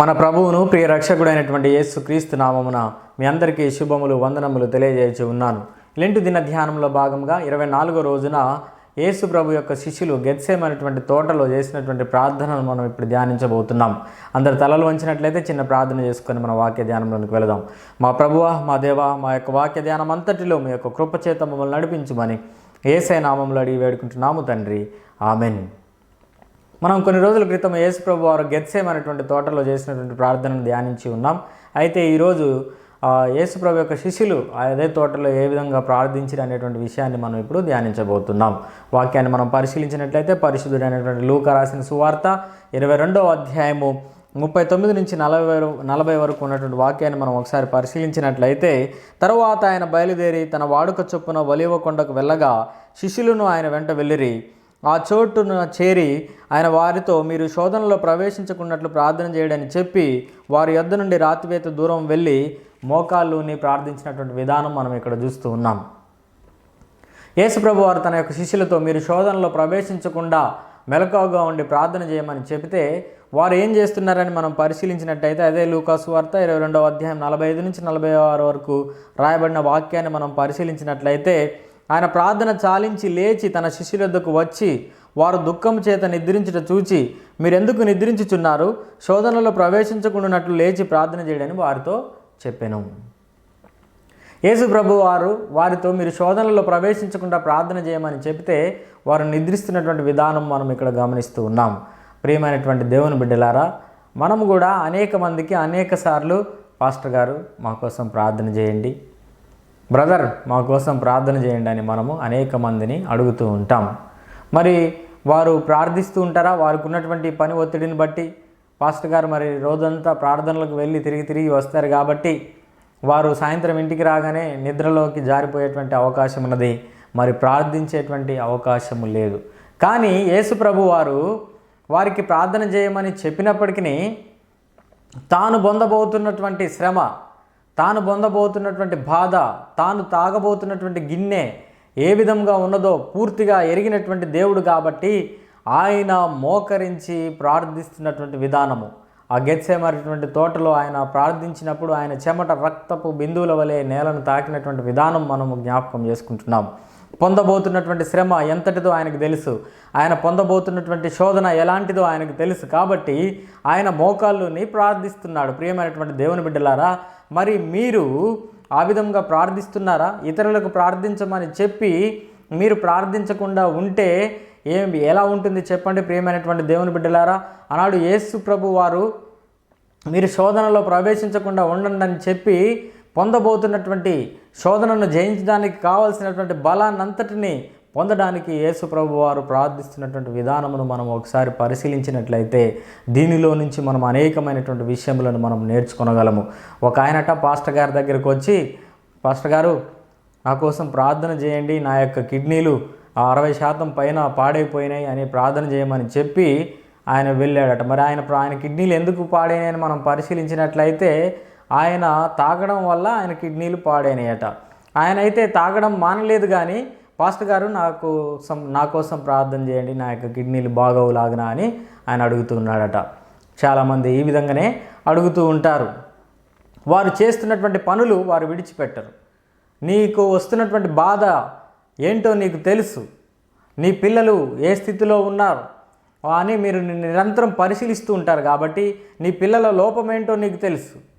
మన ప్రభువును ప్రియ రక్షకుడైనటువంటి యేసు క్రీస్తు నామమున మీ అందరికీ శుభములు వందనములు తెలియజేయచి ఉన్నాను. లెంటు దిన ధ్యానంలో భాగంగా ఇరవై నాలుగో రోజున యేసు ప్రభు యొక్క శిష్యులు గెత్సేమైనటువంటి తోటలో చేసినటువంటి ప్రార్థనను మనం ఇప్పుడు ధ్యానించబోతున్నాం. అందరు తలలు వంచినట్లయితే చిన్న ప్రార్థన చేసుకొని మన వాక్య ధ్యానంలోనికి వెళదాం. మా ప్రభువా మా దేవా మా యొక్క వాక్య ధ్యానం అంతటిలో మీ యొక్క కృపచేత మమ్మల్ని నడిపించమని ఏసై నామంలో అడిగి వేడుకుంటున్నాము తండ్రి. ఆమెన్. మనం కొన్ని రోజుల క్రితం యేసుప్రభు వారు గెత్సేమ్ అనేటువంటి తోటలో చేసినటువంటి ప్రార్థనను ధ్యానించి ఉన్నాం. అయితే ఈరోజు యేసుప్రభు యొక్క శిష్యులు అదే తోటలో ఏ విధంగా ప్రార్థించారు అనేటువంటి విషయాన్ని మనం ఇప్పుడు ధ్యానించబోతున్నాం. వాక్యాన్ని మనం పరిశీలించినట్లయితే పరిశుద్ధుడైనటువంటి లూక రాసిన సువార్త ఇరవై రెండవ అధ్యాయము ముప్పై తొమ్మిది నుంచి నలభై వరకు నలభై వరకు ఉన్నటువంటి వాక్యాన్ని మనం ఒకసారి పరిశీలించినట్లయితే తరువాత ఆయన బయలుదేరి తన వాడుక చొప్పున ఒలివ కొండకు వెళ్ళగా శిష్యులను ఆయన వెంట వెళ్ళిరి. ఆ చోటును చేరి ఆయన వారితో మీరు శోధనలో ప్రవేశించకున్నట్లు ప్రార్థన చేయడని చెప్పి వారి యొద్ద నుండి రాతివేత దూరం వెళ్ళి మోకాళ్ళుని ప్రార్థించినటువంటి విధానం మనం ఇక్కడ చూస్తూ ఉన్నాం. యేసుప్రభు వారు తన యొక్క శిష్యులతో మీరు శోధనలో ప్రవేశించకుండా మెలకువగా ఉండి ప్రార్థన చేయమని చెబితే వారు ఏం చేస్తున్నారని మనం పరిశీలించినట్టయితే అదే లూకాసు వార్త ఇరవై రెండవ అధ్యాయం నలభై ఐదు నుంచి నలభై ఆరు వరకు రాయబడిన వాక్యాన్ని మనం పరిశీలించినట్లయితే ఆయన ప్రార్థన చాలించి లేచి తన శిష్యుల వద్దకు వచ్చి వారు దుఃఖం చేత నిద్రించుట చూచి మీరెందుకు నిద్రించుచున్నారు? శోధనలో ప్రవేశించకుండానట్లు లేచి ప్రార్థన చేయడని వారితో చెప్పాను. యేసు ప్రభు వారు వారితో మీరు శోధనలో ప్రవేశించకుండా ప్రార్థన చేయమని చెబితే వారు నిద్రిస్తున్నటువంటి విధానం మనం ఇక్కడ గమనిస్తూ ఉన్నాం. ప్రియమైనటువంటి దేవుని బిడ్డలారా మనం కూడా అనేక మందికి అనేక సార్లు పాస్టర్ గారు మా కోసం ప్రార్థన చేయండి. బ్రదర్ మా కోసం ప్రార్థన చేయండి అని మనము అనేక మందిని అడుగుతూ ఉంటాం. మరి వారు ప్రార్థిస్తూ ఉంటారా? వారికి ఉన్నటువంటి పని ఒత్తిడిని బట్టి? పాస్టర్ గారు మరి రోజంతా ప్రార్థనలకు వెళ్ళి తిరిగి తిరిగి వస్తారు కాబట్టి వారు సాయంత్రం ఇంటికి రాగానే నిద్రలోకి జారిపోయేటువంటి అవకాశం ఉన్నది. మరి ప్రార్థించేటువంటి అవకాశము లేదు. కానీ యేసు ప్రభు వారు వారికి ప్రార్థన చేయమని చెప్పినప్పటికీ తాను పొందబోతున్నటువంటి శ్రమ తాను పొందబోతున్నటువంటి బాధ తాను తాగబోతున్నటువంటి గిన్నె ఏ విధంగా ఉన్నదో పూర్తిగా ఎరిగినటువంటి దేవుడు కాబట్టి ఆయన మోకరించి ప్రార్థిస్తున్నటువంటి విధానము. ఆ గెత్సేమరిటువంటి తోటలో ఆయన ప్రార్థించినప్పుడు ఆయన చెమట రక్తపు బిందువుల వలె నేలను తాకినటువంటి విధానం మనము జ్ఞాపకం చేసుకుంటున్నాం. పొందబోతున్నటువంటి శ్రమ ఎంతటిదో ఆయనకు తెలుసు. ఆయన పొందబోతున్నటువంటి శోధన ఎలాంటిదో ఆయనకు తెలుసు కాబట్టి ఆయన మోకాళ్ళుని ప్రార్థిస్తున్నాడు. ప్రియమైనటువంటి దేవుని బిడ్డలారా మరి మీరు ఆ విధంగా ప్రార్థిస్తున్నారా? ఇతరులకు ప్రార్థించమని చెప్పి మీరు ప్రార్థించకుండా ఉంటే ఏం ఎలా ఉంటుంది చెప్పండి ప్రియమైనటువంటి దేవుని బిడ్డలారా? ఆనాడు యేసు ప్రభు వారు మీరు శోధనలో ప్రవేశించకుండా ఉండండి అని చెప్పి పొందబోతున్నటువంటి శోధనను జయించడానికి కావలసినటువంటి బలాన్నంతటిని పొందడానికి యేసుప్రభు వారు ప్రార్థిస్తున్నటువంటి విధానమును మనం ఒకసారి పరిశీలించినట్లయితే దీనిలో నుంచి మనం అనేకమైనటువంటి విషయములను మనం నేర్చుకొనగలము. ఒక ఆయనట పాస్టర్ గారి దగ్గరికి వచ్చి పాస్టర్ గారు నా కోసం ప్రార్థన చేయండి నా యొక్క కిడ్నీలు ఆ అరవై శాతం పైన పాడైపోయినాయి అని ప్రార్థన చేయమని చెప్పి ఆయన వెళ్ళాడట. మరి ఆయన ఆయన కిడ్నీలు ఎందుకు పాడైనాయని మనం పరిశీలించినట్లయితే ఆయన తాగడం వల్ల ఆయన కిడ్నీలు పాడైనాయట. ఆయన అయితే తాగడం మానలేదు కానీ పాస్టర్ గారు నాకు సం నా కోసం ప్రార్థన చేయండి నా యొక్క కిడ్నీలు బాగోవు లాగనా అని ఆయన అడుగుతున్నాడట చాలామంది ఈ విధంగానే అడుగుతూ ఉంటారు. వారు చేస్తున్నటువంటి పనులు వారు విడిచిపెట్టరు. నీకు వస్తున్నటువంటి బాధ ఏంటో నీకు తెలుసు. నీ పిల్లలు ఏ స్థితిలో ఉన్నారు అని మీరు నిరంతరం పరిశీలిస్తూ ఉంటారు కాబట్టి నీ పిల్లల లోపం ఏంటో నీకు తెలుసు.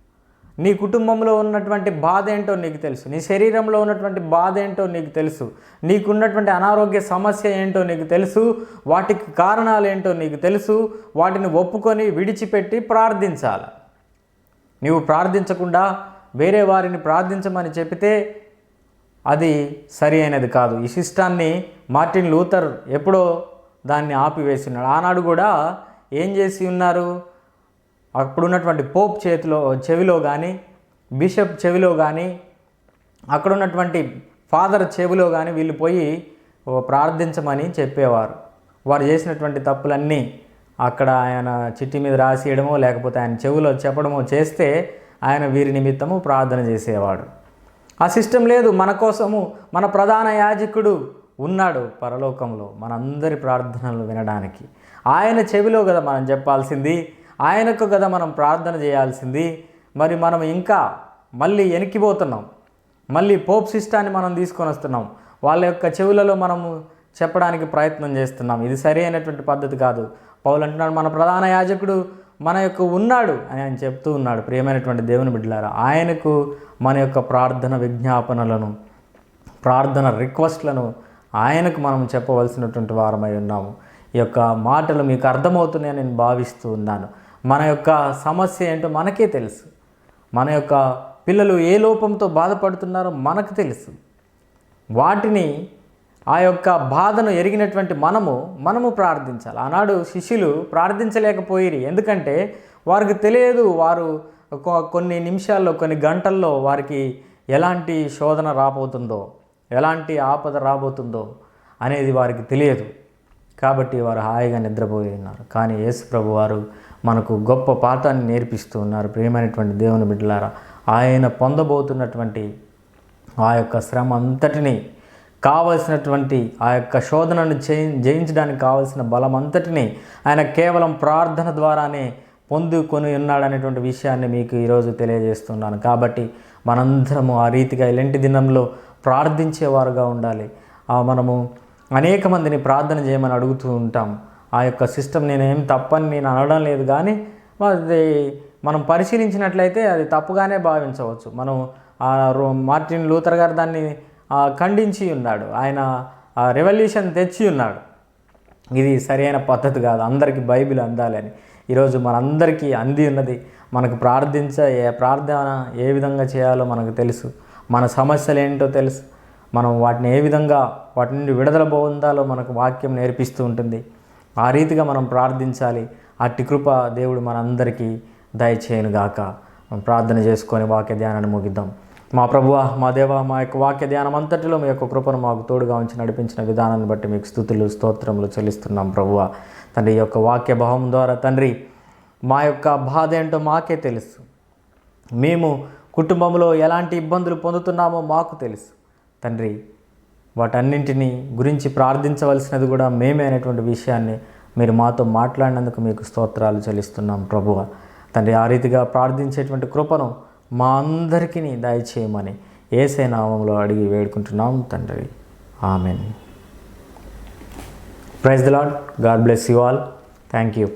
నీ కుటుంబంలో ఉన్నటువంటి బాధ ఏంటో నీకు తెలుసు. నీ శరీరంలో ఉన్నటువంటి బాధ ఏంటో నీకు తెలుసు. నీకున్నటువంటి అనారోగ్య సమస్య ఏంటో నీకు తెలుసు. వాటికి కారణాలు ఏంటో నీకు తెలుసు. వాటిని ఒప్పుకొని విడిచిపెట్టి ప్రార్థించాలి. నీవు ప్రార్థించకుండా వేరే వారిని ప్రార్థించమని చెబితే అది సరి అయినది కాదు. ఈ శిష్టాన్ని మార్టిన్ లూథర్ ఎప్పుడో దాన్ని ఆపివేసి ఉన్నాడు ఆనాడు కూడా ఏం చేసి ఉన్నారు? అప్పుడున్నటువంటి పోప్ చేతిలో చెవిలో కానీ బిషప్ చెవిలో కానీ అక్కడ ఉన్నటువంటి ఫాదర్ చెవిలో కానీ వీళ్ళు పోయి ప్రార్థించమని చెప్పేవారు. వారు చేసినటువంటి తప్పులన్నీ అక్కడ ఆయన చిట్టి మీద రాసేయడమో లేకపోతే ఆయన చెవిలో చెప్పడమో చేస్తే ఆయన వీరి నిమిత్తము ప్రార్థన చేసేవాడు. ఆ సిస్టమ్ లేదు. మన కోసము మన ప్రధాన యాజకుడు ఉన్నాడు పరలోకంలో మనందరి ప్రార్థనలు వినడానికి. ఆయన చెవిలో కదా మనం చెప్పాల్సింది. ఆయనకు కదా మనం ప్రార్థన చేయాల్సింది. మరి మనం ఇంకా మళ్ళీ వెనక్కిపోతున్నాం మళ్ళీ పోప్ సిస్టాన్ని మనం తీసుకొని వస్తున్నాం. వాళ్ళ యొక్క చెవులలో మనము చెప్పడానికి ప్రయత్నం చేస్తున్నాం. ఇది సరి అయినటువంటి పద్ధతి కాదు. పౌలు అంటున్నాడు మన ప్రధాన యాజకుడు మన యొక్క ఉన్నాడు అని ఆయన చెప్తూ ఉన్నాడు. ప్రియమైనటువంటి దేవుని బిడ్డలారా ఆయనకు మన యొక్క ప్రార్థన విజ్ఞాపనలను ప్రార్థన రిక్వెస్ట్లను ఆయనకు మనం చెప్పవలసినటువంటి వారమై ఉన్నాము. ఈ యొక్క మాటలు మీకు అర్థమవుతున్నాయని నేను భావిస్తూ ఉన్నాను. మన యొక్క సమస్య ఏంటో మనకే తెలుసు. మన యొక్క పిల్లలు ఏ లోపంతో బాధపడుతున్నారో మనకు తెలుసు. వాటిని ఆ యొక్క బాధను ఎరిగినటువంటి మనము మనము ప్రార్థించాలి. ఆనాడు శిష్యులు ప్రార్థించలేకపోయిరి. ఎందుకంటే వారికి తెలియదు వారు కొన్ని నిమిషాల్లో కొన్ని గంటల్లో వారికి ఎలాంటి శోధన రాబోతుందో ఎలాంటి ఆపద రాబోతుందో అనేది వారికి తెలియదు. కాబట్టి వారు హాయిగా నిద్రపోయి ఉన్నారు. కానీ యేసు ప్రభు వారు మనకు గొప్ప పాఠాన్ని నేర్పిస్తూ ఉన్నారు. ప్రియమైనటువంటి దేవుని బిడ్డలారా ఆయన పొందబోతున్నటువంటి ఆ యొక్క శ్రమ అంతటిని కావలసినటువంటి ఆ యొక్క శోధనను జయి జయించడానికి కావలసిన బలం అంతటిని ఆయన కేవలం ప్రార్థన ద్వారానే పొందుకొని ఉన్నాడనేటువంటి విషయాన్ని మీకు ఈరోజు తెలియజేస్తున్నాను. కాబట్టి మనందరము ఆ రీతిగా ఇలాంటి దినంలో ప్రార్థించేవారుగా ఉండాలి. మనము అనేక మందిని ప్రార్థన చేయమని అడుగుతూ ఉంటాం. ఆ యొక్క సిస్టమ్ నేనేం తప్పని నేను అనడం లేదు కానీ అది మనం పరిశీలించినట్లయితే అది తప్పుగానే భావించవచ్చు. మనం ఆ మార్టిన్ లూథర్ గారు దాన్ని ఖండించి ఉన్నాడు. ఆయన రెవల్యూషన్ తెచ్చి ఉన్నాడు. ఇది సరైన పద్ధతి కాదు. అందరికీ బైబిల్ అందాలని ఈరోజు మనందరికీ అంది ఉన్నది మనకు ప్రార్థించ ఏ ప్రార్థన ఏ విధంగా చేయాలో మనకు తెలుసు. మన సమస్యలు ఏంటో తెలుసు. మనం వాటిని ఏ విధంగా వాటి నుండి విడుదల పొందాలో మనకు వాక్యం నేర్పిస్తూ ఉంటుంది. ఆ రీతిగా మనం ప్రార్థించాలి. అట్టి కృప దేవుడు మనందరికీ దయచేయనుగాక. మనం ప్రార్థన చేసుకొని వాక్య ధ్యానాన్ని ముగిద్దాం. మా ప్రభువ మా దేవ మా యొక్క వాక్య ధ్యానం అంతటిలో మీ యొక్క కృపను మాకు తోడుగా ఉంచి నడిపించిన విధానాన్ని బట్టి మీకు స్థుతులు స్తోత్రములు చెల్లిస్తున్నాం ప్రభువ. తండ్రి ఈ యొక్క వాక్య భావం ద్వారా తండ్రి మా యొక్క బాధ ఏంటో మాకే తెలుసు. మేము కుటుంబంలో ఎలాంటి ఇబ్బందులు పొందుతున్నామో మాకు తెలుసు. తండ్రి వాటన్నింటినీ గురించి ప్రార్థించవలసినది కూడా మేమే అనేటువంటి విషయాన్ని మీరు మాతో మాట్లాడినందుకు మీకు స్తోత్రాలు చెల్లిస్తున్నాం ప్రభువ. తండ్రి ఆ రీతిగా ప్రార్థించేటువంటి కృపను మా అందరికీ దయచేయమని ఏసే నామంలో అడిగి వేడుకుంటున్నాం తండ్రి. Amen. Praise the lord God bless you all. Thank you